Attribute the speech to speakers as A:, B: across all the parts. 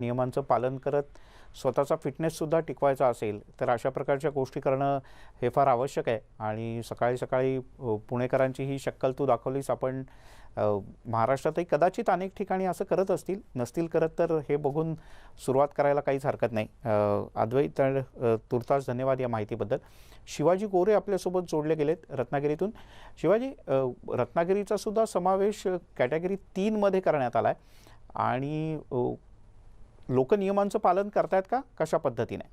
A: नियमांचं पालन करत स्वतःचा फिटनेससुद्धा टिकवायचा असेल तर अशा प्रकारच्या गोष्टी करणं हे फार आवश्यक आहे. आणि सकाळी सकाळी पुणेकरांची ही शक्कल तू दाखवलीस आपण महाराष्ट्रातही कदाचित अनेक ठिकाणी असं करत असतील नसतील करत तर हे बघून सुरुवात करायला काहीच हरकत नाही. अद्वैत तुर्तास धन्यवाद या माहितीबद्दल. शिवाजी गोरे आपल्यासोबत जोडले गेलेत रत्नागिरीतून. शिवाजी रत्नागिरीचा सुद्धा समावेश कॅटेगरी तीनमध्ये करण्यात आला आहे आणि लोक नियमांचं पालन करतायत का? कशा पद्धतीने?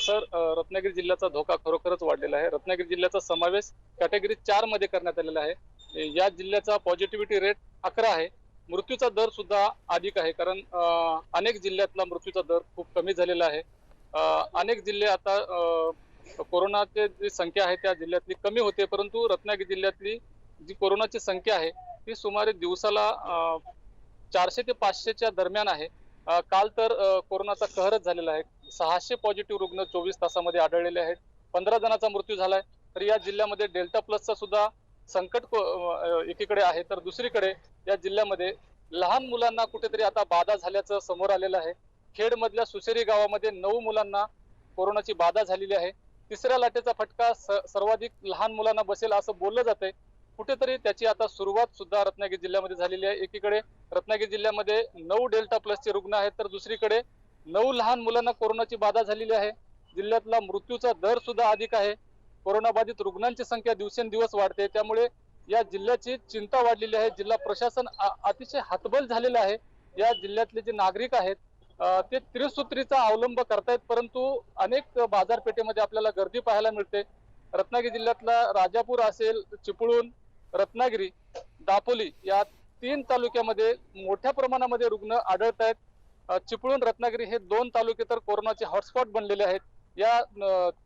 B: सर रत्नागिरी जिल्ह्याचा धोका खरोखरच वाढलेला आहे. रत्नागिरी जिल्ह्याचा समावेश कॅटेगरी चारमध्ये करण्यात आलेला आहे. या जिल्ह्याचा पॉझिटिव्हिटी रेट अकरा आहे. मृत्यूचा दर सुद्धा अधिक आहे कारण अनेक जिल्ह्यातला मृत्यूचा दर खूप कमी झालेला आहे. अनेक जिल्हे आता कोरोनाचे कोरोनाची जी संख्या आहे त्या जिल्ह्यातली कमी होते परंतु रत्नागिरी जिल्ह्यातली जी कोरोनाची संख्या आहे ती सुमारे दिवसाला चारशे ते पाचशेच्या दरम्यान आहे. काल तर कोरोनाचा कहरच झालेला आहे. सहाशे पॉझिटिव्ह रुग्ण चोवीस तासामध्ये आढळलेले आहेत. पंधरा जणांचा मृत्यू झालाय. तर या जिल्ह्यामध्ये डेल्टा प्लसचा सुद्धा संकट एकीकडे आहे. तर दुसरीकडे या जिल्ह्यामध्ये लहान मुलांना कुठेतरी आता बाधा झाल्याचं समोर आलेलं आहे. खेडमधल्या सुशेरी गावामध्ये नऊ मुलांना कोरोनाची बाधा झालेली आहे. तिसऱ्या लाटेचा फटका स- सर्वाधिक लहान मुलांना बसेल असं बोललं जातंय. कुठेतरी त्याची आता सुरुवात सुद्धा रत्नागिरी जिल्ह्यामध्ये झालेली आहे. एकीकडे रत्नागिरी जिल्ह्यामध्ये नऊ डेल्टा प्लसचे रुग्ण आहेत तर दुसरीकडे नऊ लहान मुलांना कोरोनाची बाधा झालेली आहे. जिल्ह्यातला मृत्यूचा दर सुद्धा अधिक आहे. कोरोनाबाधित रुग्णांची संख्या दिवसेंदिवस वाढते. त्यामुळे या जिल्ह्याची चिंता वाढलेली आहे. जिल्हा प्रशासन अतिशय हतबल झालेलं आहे. या जिल्ह्यातले जे नागरिक आहेत ते त्रिसूत्रीचा अवलंब करतायत परंतु अनेक बाजारपेठेमध्ये आपल्याला गर्दी पाहायला मिळते. रत्नागिरी जिल्ह्यातला राजापूर असेल चिपळूण रत्नागिरी दापोली या तीन तालुक्यामध्ये मोठ्या प्रमाणामध्ये रुग्ण आढळत आहेत चिपळूण रत्नागिरी हे दोन तालुके तर कोरोनाचे हॉटस्पॉट बनलेले आहेत. या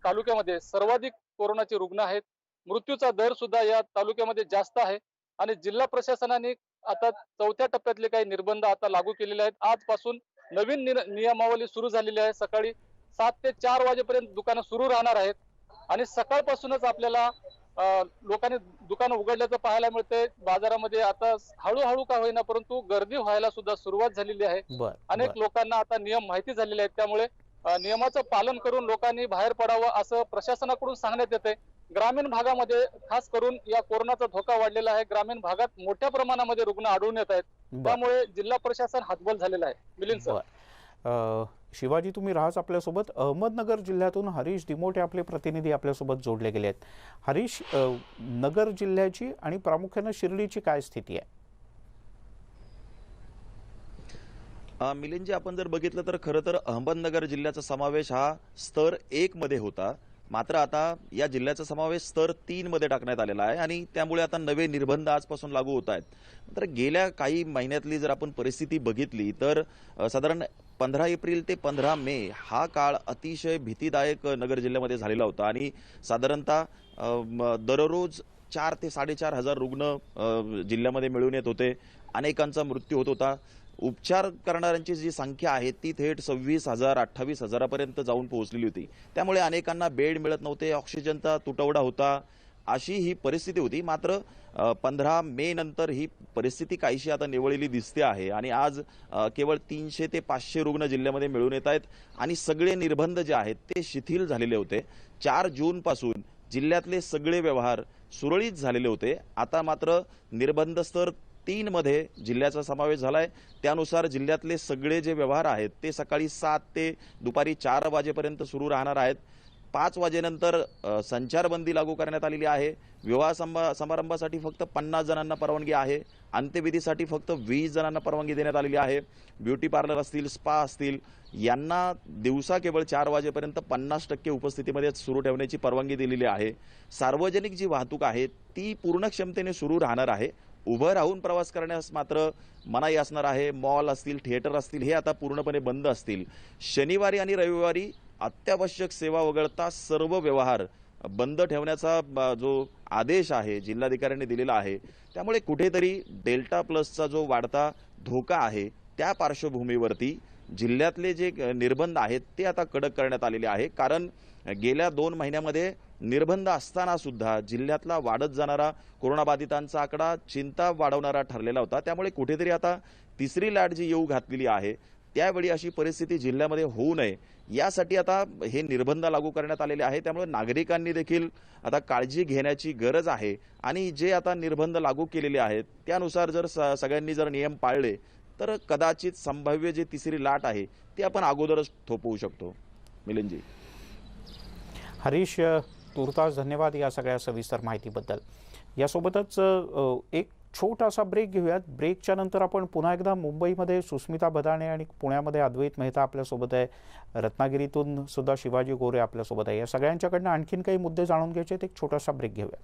B: तालुक्यामध्ये सर्वाधिक कोरोनाचे रुग्ण आहेत. मृत्यूचा दर सुद्धा या तालुक्यामध्ये जास्त आहे आणि जिल्हा प्रशासनाने आता चौथ्या टप्प्यातले काही निर्बंध आता लागू केलेले आहेत. आजपासून नवीन नियमावली सुरू झालेली आहे. सकाळी सात ते चार वाजेपर्यंत दुकानं सुरू राहणार आहेत आणि सकाळपासूनच आपल्याला लोकांनी दुकानं उघडल्याचं पाहायला मिळतंय. बाजारामध्ये आता हळूहळू का होईना परंतु गर्दी व्हायला सुद्धा सुरुवात झालेली आहे. अनेक. लोकांना आता नियम माहिती झालेले आहेत. त्यामुळे नियमाचं पालन करून लोकांनी बाहेर पडावं असं प्रशासनाकडून सांगण्यात येते ग्रामीण भागामध्ये खास करून या कोरोनाचा धोका वाढलेला आहे. ग्रामीण भागात मोठ्या प्रमाणामध्ये रुग्ण आढळून येत आहेत. त्यामुळे जिल्हा प्रशासन हातबल झालेलं आहे. मिलिंद सर.
A: शिवाजी तुम्ही राहाच आपल्यासोबत. अहमदनगर जिल्ह्यातून हरीश दिमोटे आपले प्रतिनिधी आपल्यासोबत जोडले गेले आहेत. हरीश नगर जिल्ह्याची आणि प्रामुख्यानं शिर्डीची काय स्थिती आहे?
C: मिलिंदजी आपण जर बघितलं तर खरं तर अहमदनगर जिल्ह्याचा समावेश हा स्तर एक मध्ये होता. मात्र आता या जिल्ह्याचा समावेश स्तर तीन मध्ये टाकण्यात आलेला आहे आणि त्यामुळे आता नवे निर्बंध आजपासून लागू होत आहेत. तर गेल्या काही महिन्यातली जर आपण परिस्थिती बघितली तर साधारण पंधरा एप्रिल ते पंधरा मे हा काळ अतिशय भीतीदायक नगर जिल्ह्यामध्ये झालेला होता. आणि साधारणतः दररोज चार ते साडेचार हजार रुग्ण जिल्ह्यामध्ये मिळून येत होते. अनेकांचा मृत्यू होत होता. उपचार करणाऱ्यांची जी संख्या आहे ती थेट सव्वीस हजार अठ्ठावीस हजारापर्यंत जाऊन पोहोचलेली होती. त्यामुळे अनेकांना बेड मिळत नव्हते ऑक्सिजनचा तुटवडा होता अशी ही परिस्थिती होती. मात्र पंधरा मे नंतर ही परिस्थिती काहीशी आता निवळलेली दिसते आहे आणि आज केवळ तीनशे ते पाचशे रुग्ण जिल्ह्यामध्ये मिळून येत आहेत आणि सगळे निर्बंध जे आहेत ते शिथिल झालेले होते. चार जूनपासून जिल्ह्यातले सगळे व्यवहार सुरळीत झालेले होते. आता मात्र निर्बंध स्तर तीन मध्ये जिल्ह्याचा समावेश झालाय. त्यानुसार जिल्ह्यातले सगळे जे व्यवहार आहेत ते सकाळी सात ते दुपारी चार वाजेपर्यंत सुरू राहणार आहेत. पाच वाजेनंतर संचारबंदी लागू करण्यात आलेली आहे. विवाह संभा समारंभासाठी फक्त पन्नास जणांना परवानगी आहे. अंत्यविधीसाठी फक्त वीस जणांना परवानगी देण्यात आलेली आहे. ब्युटी पार्लर असतील स्पा असतील यांना दिवसा केवळ चार वाजेपर्यंत पन्नास टक्के उपस्थितीमध्ये सुरू ठेवण्याची परवानगी दिलेली आहे. सार्वजनिक जी वाहतूक आहे ती पूर्ण क्षमतेने सुरू राहणार आहे. उभं राहून प्रवास करण्यास मात्र मनाई असणार आहे. मॉल असतील थिएटर असतील हे आता पूर्णपणे बंद असतील. शनिवारी आणि रविवारी अत्यावश्यक सेवा वगळता सर्व व्यवहार बंद ठेवण्याचा जो आदेश आहे जिल्हाधिकाऱ्यांनी दिलेला आहे त्यामुळे कुठेतरी डेल्टा प्लसचा जो वाढता धोका आहे त्या पार्श्वभूमीवरती जिल्ह्यातले जे निर्बंध आहेत ते आता कडक करण्यात आलेले आहे. कारण गेल्या दोन महिन्यामध्ये निर्बंध असताना सुद्धा जिल्ह्यातला वाढत जाणारा कोरोनाबाधितांचा आकडा चिंता वाढवणारा ठरलेला होता. त्यामुळे कुठेतरी आता तिसरी लाट जी येऊ घातलेली आहे त्यावेळी अशी परिस्थिती जिल्ह्यामध्ये होऊ नये. यासाठी आता हे निर्बंध लागू करण्यात आलेले आहे त्यामुळे नागरिकांनी देखील आता काळजी घेण्याची गरज आहे. आणि जे आता निर्बंध लागू केलेले आहेत त्यानुसार जर स- सगळ्यांनी जर नियम पाळले तर कदाचित संभाव्य जी तिसरी लाट आहे ती आपण अगोदरच थोपवू शकतो. मिलिंदजी.
A: हरीश तुर्तास धन्यवाद या सगळ्या सविस्तर माहितीबद्दल. यासोबतच एक छोटासा ब्रेक घेऊयात. ब्रेकच्या नंतर आपण पुन्हा एकदा मुंबईमध्ये सुस्मिता बदाणे आणि पुण्यामध्ये अद्वैत मेहता आपल्यासोबत आहे. रत्नागिरीतून सुद्धा शिवाजी गोरे आपल्यासोबत आहे. या सगळ्यांच्याकडनं आणखीन काही मुद्दे जाणून घ्यायचे एक छोटासा ब्रेक घेऊया